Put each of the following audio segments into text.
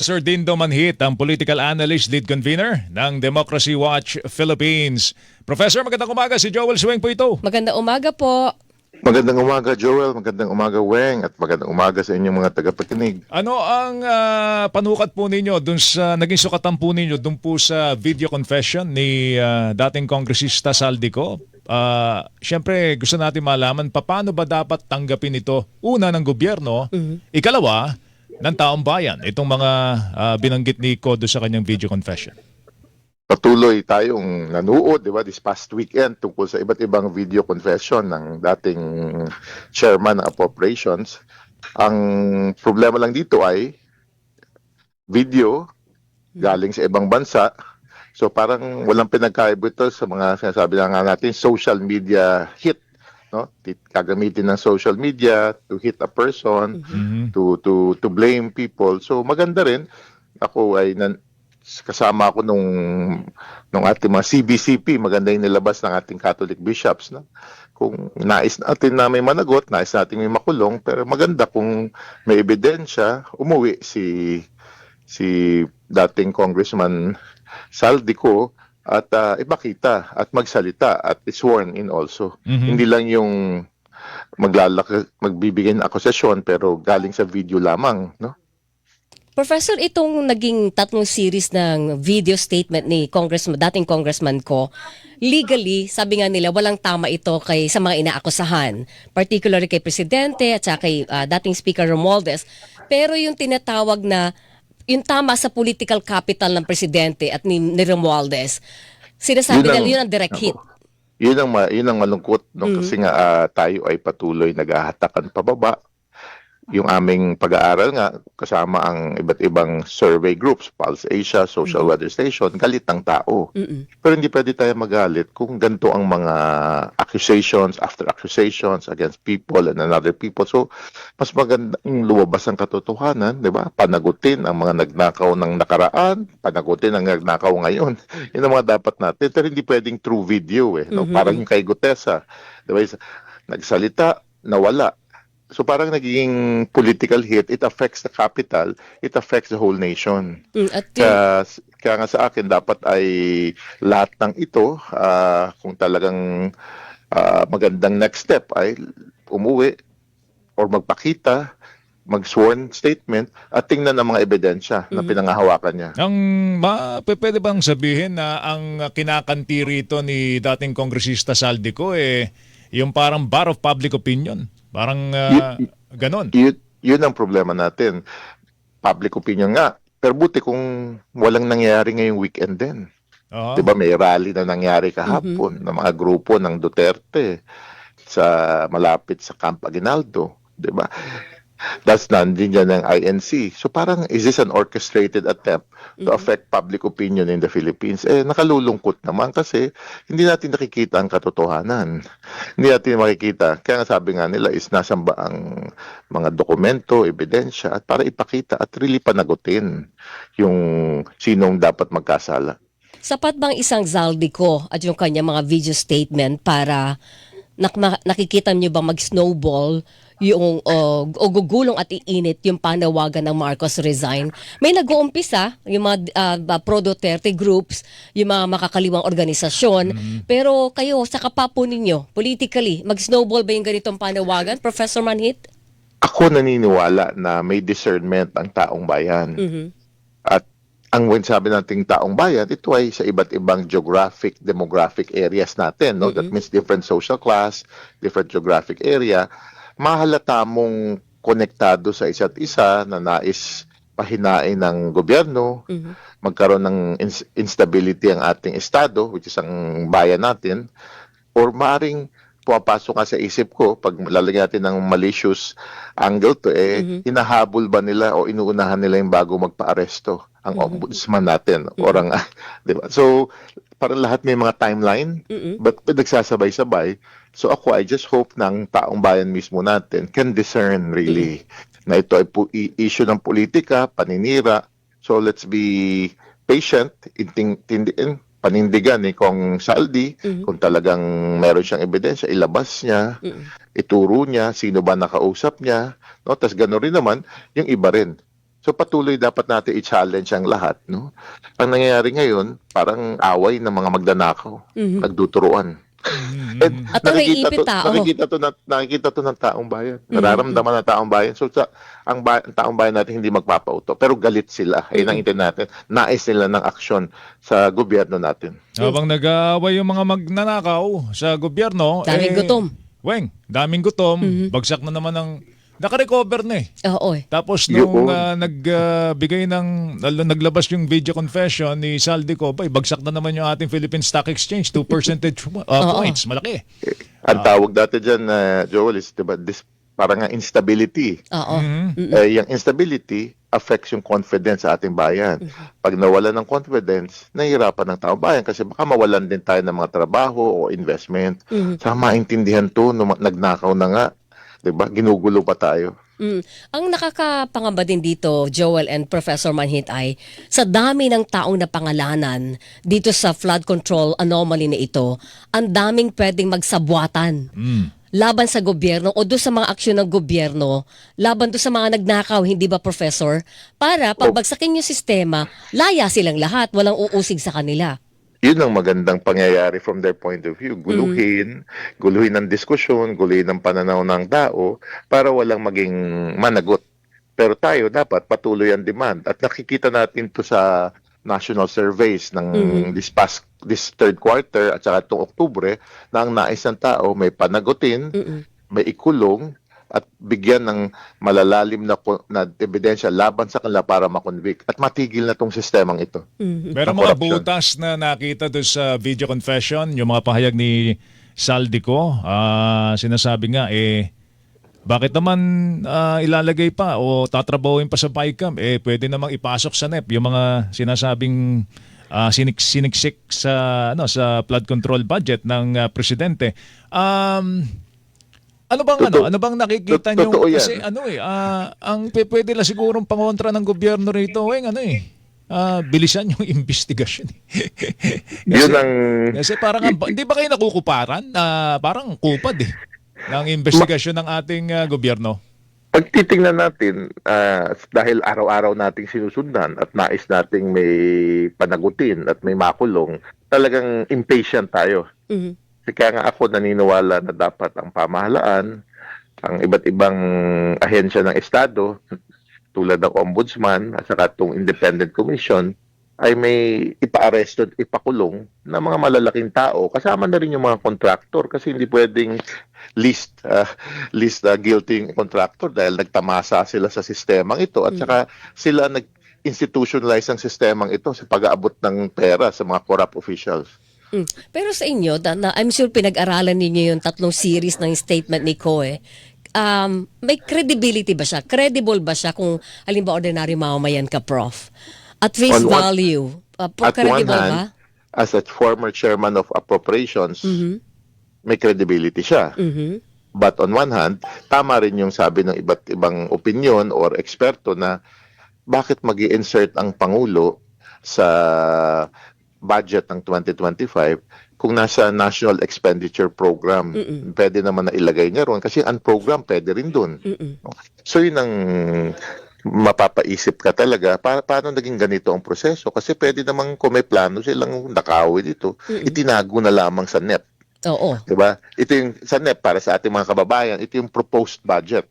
Sir Dindo Manhit, ang political analyst lead convener ng Democracy Watch Philippines. Professor, magandang umaga. Si Joel Sweng po ito. Maganda umaga po. Magandang umaga, Joel. Magandang umaga, Weng. At magandang umaga sa inyong mga tagapakinig. Ano ang ah, panukat po ninyo dun sa naging sukatan po ninyo dun po sa video confession ni ah, dating kongresista Saldico? Ah, Siyempre, gusto natin malaman paano ba dapat tanggapin ito? Una ng gobyerno, ikalawa ng taong bayan. Itong mga ah, binanggit ni Kodo sa kanyang video confession. Patuloy tayong nanuod, di ba, this past weekend tungkol sa iba't ibang video confession ng dating chairman ng appropriations. Ang problema lang dito ay video galing sa ibang bansa. So parang walang pinagkaiba ito sa mga sinasabi na nga natin social media hit. No? Gagamitin ng social media to hit a person. Mhm. to to to blame people. So maganda rin ako ay nan, kasama ako nung nung ating mga CBCP, maganda yung nilabas ng ating Catholic bishops no. Kung nais natin na may managot, nais natin may makulong, pero maganda kung may ebidensya, umuwi si si dating Congressman Saldico at ah, ipakita at magsalita at sworn in also. Mhm. Hindi lang yung maglalak magbibigay ng akusasyon pero galing sa video lamang, no? Professor, itong naging tatlong series ng video statement ni Congressman, dating congressman ko, legally, sabi nga nila, walang tama ito kay sa mga inaakusahan, particularly kay Presidente at saka kay ah, dating Speaker Romualdez. Pero yung tinatawag na, yung tama sa political capital ng Presidente at ni, ni Romualdez, sinasabi Yun ang- nila yun ang direct hit. Yun ang yun ang malungkot no kasi nga ah, tayo ay patuloy naghahatakan pababa. Yung aming pag-aaral nga kasama ang iba't ibang survey groups, Pulse Asia, Social Weather Station, galit ang tao. Mm-mm. Pero hindi pwede tayo magalit kung ganito ang mga accusations after accusations against people and another people. So, mas maganda yung lumabas ang katotohanan, di ba? Panagutin ang mga nagnakaw ng nakaraan, panagutin ang nagnakaw ngayon. Yun ang mga dapat natin. Pero hindi pwedeng true video eh. No? Mhm. Parang yung kay Gutesa, di ba? Nagsalita, nawala. So parang nagiging political hit, it affects the capital, it affects the whole nation. Mm, At yun- Kaya, kaya nga sa akin, dapat ay lahat ng ito, ah, kung talagang ah, magandang next step ay umuwi or magpakita, mag-sworn statement at tingnan ang mga ebidensya na pinangahawakan niya. Ang ma, pwede bang sabihin na ang kinakanti rito ni dating kongresista Saldico eh yung parang bar of public opinion. Parang ah, ganon. Yun, yun ang problema natin. Public opinion nga. Pero buti kung walang nangyari ngayong weekend din. Oo. 'Di ba may rally na nangyari kahapon ng mga grupo ng Duterte sa malapit sa Camp Aguinaldo, 'di ba? That's nandun dyan ng INC. So parang is this an orchestrated attempt to affect public opinion in the Philippines? Eh nakalulungkot naman kasi hindi natin nakikita ang katotohanan. Hindi natin makikita. Kaya nga sabi nga nila is nasan ba ang mga dokumento, ebidensya at para ipakita at really panagutin yung sinong dapat magkasala. Sapat bang isang Zaldico at yung kanya mga video statement para nak nakikita niyo ba mag-snowball yung o, o gugulong at iinit yung panawagan ng Marcos resign? May nag-uumpisa yung mga ah, ba- pro-Duterte groups, yung mga makakaliwang organisasyon. Pero kayo, sa kapapo ninyo, politically, mag-snowball ba yung ganitong panawagan, Professor Manhit? ako naniniwala na may discernment ang taong bayan. Mhm. At ang when sabi nating taong bayan, ito ay sa iba't ibang geographic, demographic areas natin. No? That means different social class, different geographic area. Mahalata mong konektado sa isa't isa na nais pahinain ng gobyerno, Mhm. magkaroon ng ins- instability ang ating estado, which is ang bayan natin, or maaring pumapasok nga sa isip ko, pag lalagyan natin ng malicious angle to, eh, hinahabol ba nila o inuunahan nila yung bago magpa-aresto ang ombudsman natin or ang, di ba? So, parang lahat may mga timeline, Mm-mm. but nagsasabay-sabay. So ako, I just hope ng taong bayan mismo natin can discern really na ito ay issue ng politika, paninira. So let's be patient, inting, tindiin, panindigan ni Kong Saldi, Mhm. kung talagang meron siyang ebidensya, ilabas niya, Mm-mm. ituro niya, sino ba nakausap niya, no? Tapos gano'n rin naman, yung iba rin. So patuloy dapat natin i-challenge ang lahat, no? Ang nangyayari ngayon, parang away ng mga magdanakaw, nagduturuan. Eh, At ang nakikita to, tao. nakikita to, na, nakikita to ng taong bayan. Mm-hmm. Nararamdaman ng taong bayan. So sa, ang, ba, ang taong bayan natin hindi magpapauto. Pero galit sila. Ayun Mm-hmm. ang intin natin. Nais nila ng aksyon sa gobyerno natin. Habang nag-aaway yung mga magnanakaw sa gobyerno, Daming eh, gutom. Weng, daming gutom. Bagsak na naman ng... Nakarecover na eh. Oo eh. Tapos nung Yun. ah, nagbigay ng lalo- naglabas yung video confession ni Saldico, bay bagsak na naman yung ating Philippine Stock Exchange 2 percentage uh, Oo. points, malaki. Ang tawag dati dyan, uh, Joel, is diba, this, parang nga instability. Oo. Eh, yung instability affects yung confidence sa ating bayan. Pag nawalan ng confidence, nahihirapan ng taong bayan kasi baka mawalan din tayo ng mga trabaho o investment. Saka maintindihan to, nung nagnakaw na nga. 'Di ba Ginugulo pa tayo. Mm. Ang nakakapangamba din dito, Joel and Professor Manhit ay sa dami ng taong napangalanan dito sa flood control anomaly na ito, ang daming pwedeng magsabwatan. Laban sa gobyerno o doon sa mga aksyon ng gobyerno, laban doon sa mga nagnakaw, hindi ba Professor? Para pagbagsakin yung sistema, laya silang lahat, walang uusig sa kanila. Yun ang magandang pangyayari from their point of view. Guluhin, guluhin ng diskusyon, guluhin ng pananaw ng tao para walang maging managot. Pero tayo dapat patuloy ang demand at nakikita natin to sa national surveys ng this past this third quarter at saka itong Oktubre na ang nais ng tao may panagutin, may ikulong at bigyan ng malalalim na, na ebidensya laban sa kanila para makonvict at matigil na tong sistemang ito. Meron Ang mga corruption. butas na nakita doon sa video confession, yung mga pahayag ni Saldico, ah, sinasabi nga eh bakit naman ah, ilalagay pa o tatrabahuin pa sa BICAM? Eh, pwede namang ipasok sa NEP yung mga sinasabing ah, sinik siniksik sa ano sa flood control budget ng ah, presidente. Um, ano bang ano? Totoo- Ano bang nakikita niyo totoo yan. kasi ano eh ah, ang pe- pwede lang sigurong pangontra ng gobyerno rito, eh ano eh. ah, bilisan yung investigasyon. eh. Yun ang Kasi parang, ang- hindi ba kayo nakukuparan? na parang kupad eh, ng investigasyon ng ating ah, gobyerno. Pag titingnan natin, ah, dahil araw-araw nating sinusundan at nais nating may panagutin at may makulong, talagang impatient tayo. Mhm. Kaya nga ako naniniwala na dapat ang pamahalaan, ang iba't ibang ahensya ng Estado, tulad ng Ombudsman at saka itong Independent Commission, ay may ipaaresto at ipakulong na mga malalaking tao. Kasama na rin yung mga contractor kasi hindi pwedeng list ah, list ah, guilty contractor dahil nagtamasa sila sa sistemang ito at saka sila nag-institutionalize ang sistemang ito sa pag-aabot ng pera sa mga corrupt officials. Mm. Pero sa inyo, da, na, I'm sure pinag-aralan ninyo yung tatlong series ng statement ni Coe. Um, may credibility ba siya? Credible ba siya kung halimbawa ordinary mamamayan ka, Prof? At face On one- value, uh, pro- At one credible ba? hand, as a former chairman of appropriations, may credibility siya. Mhm. But on one hand, tama rin yung sabi ng iba't ibang opinion or eksperto na bakit mag insert ang Pangulo sa budget ng 2025 kung nasa National Expenditure Program. Pwede naman na ilagay niya ron kasi ang program pwede rin dun. So yun ang mapapaisip ka talaga, pa- paano naging ganito ang proseso? Kasi pwede naman kung may plano silang nakawin dito, itinago na lamang sa NEP. Oo. 'di ba? Ito yung sa NEP para sa ating mga kababayan, ito yung proposed budget.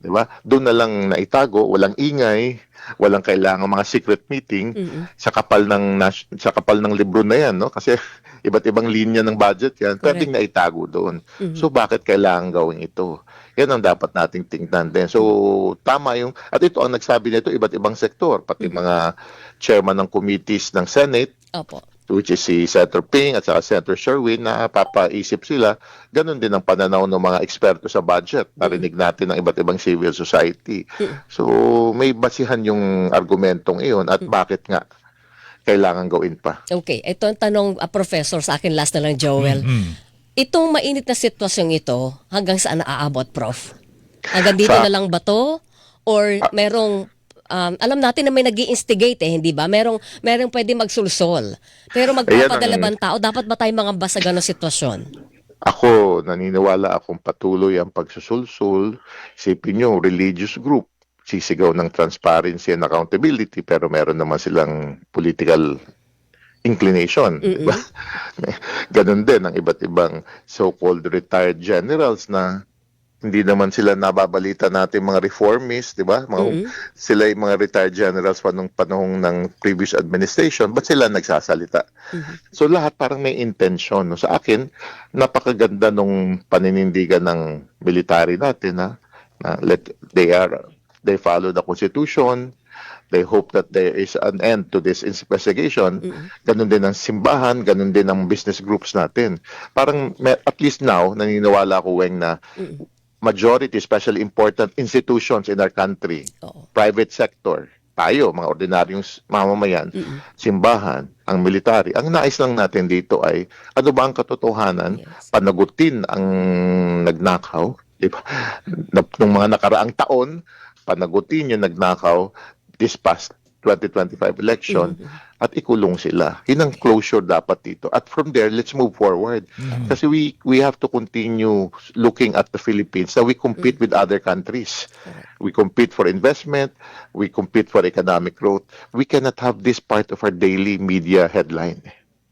'di ba? Doon na lang naitago, walang ingay, walang kailangan mga secret meeting sa kapal ng sa kapal ng libro na 'yan, no? Kasi iba't ibang linya ng budget 'yan, pwedeng naitago doon. So bakit kailangan gawin ito? Yan ang dapat nating tingnan din. So tama yung at ito ang nagsabi nito iba't ibang sektor, pati mga chairman ng committees ng Senate Opo. Which is si Senator Ping at saka Senator Sherwin na papaisip sila. Ganon din ang pananaw ng mga eksperto sa budget. Narinig natin ng iba't ibang civil society. So may basihan yung argumentong iyon at bakit nga kailangan gawin pa. Okay, ito ang tanong, ah, Professor, sa akin last na lang, Joel. Itong mainit na sitwasyong ito, hanggang saan naaabot, Prof? Hanggang dito Sa- na lang ba to? Or merong, um, alam natin na may nag instigate eh, hindi ba? Merong, merong pwede magsulsol. Pero magpapadala ba tao? Dapat ba tayo mga basa ganong sitwasyon? Ako, naniniwala akong patuloy ang pagsusulsul. Isipin nyo, religious group. nagsisigaw ng transparency and accountability pero meron naman silang political inclination. di ba? Ganon din ang iba't ibang so-called retired generals na hindi naman sila nababalita natin mga reformists, di ba? Mga, Sila yung mga retired generals pa nung panahong ng previous administration, but sila nagsasalita? So lahat parang may intention. No? Sa akin, napakaganda nung paninindigan ng military natin na, na let, they are they follow the constitution. They hope that there is an end to this investigation. Ganun din ang simbahan, ganun din ang business groups natin. Parang at least now, naniniwala ko, Weng, na majority, especially important institutions in our country, Oo. private sector, tayo, mga ordinaryong s- mamamayan, simbahan, ang military. Ang nais lang natin dito ay ano ba ang katotohanan, Yes. panagutin ang nagnakaw, di ba? Na, nung mga nakaraang taon, panagutin yung nagnakaw this past 2025 election at ikulong sila. Yun ang closure dapat dito. At from there, let's move forward. Kasi we we have to continue looking at the Philippines that we compete with other countries. We compete for investment, we compete for economic growth. We cannot have this part of our daily media headline.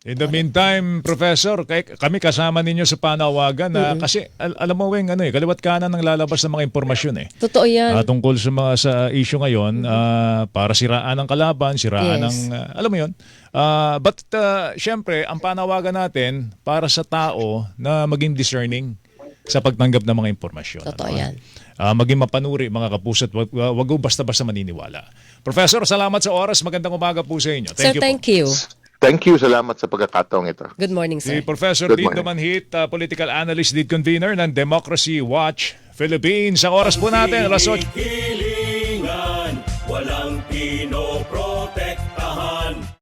In the meantime, Professor, kay, kami kasama ninyo sa panawagan na kasi al- alam mo Weng, ano eh, kaliwat kanan ng lalabas ng mga impormasyon eh. Totoo yan. Ah, tungkol sa mga sa issue ngayon ah, para siraan ng kalaban, siraan Yes. ng ah, alam mo 'yon. Ah, but ah, syempre, ang panawagan natin para sa tao na maging discerning sa pagtanggap ng mga impormasyon. Totoo ano? yan. Ah, maging mapanuri mga kapuso at wag, wag wag basta-basta maniniwala. Professor, salamat sa oras. Magandang umaga po sa inyo. Sir, Thank you. po. thank you. Thank you. Salamat sa pagkakataong ito. Good morning, Si sir. Professor Good Dito morning. Manhit, uh, political analyst, lead convener ng Democracy Watch Philippines. Sa oras po natin, alas 8.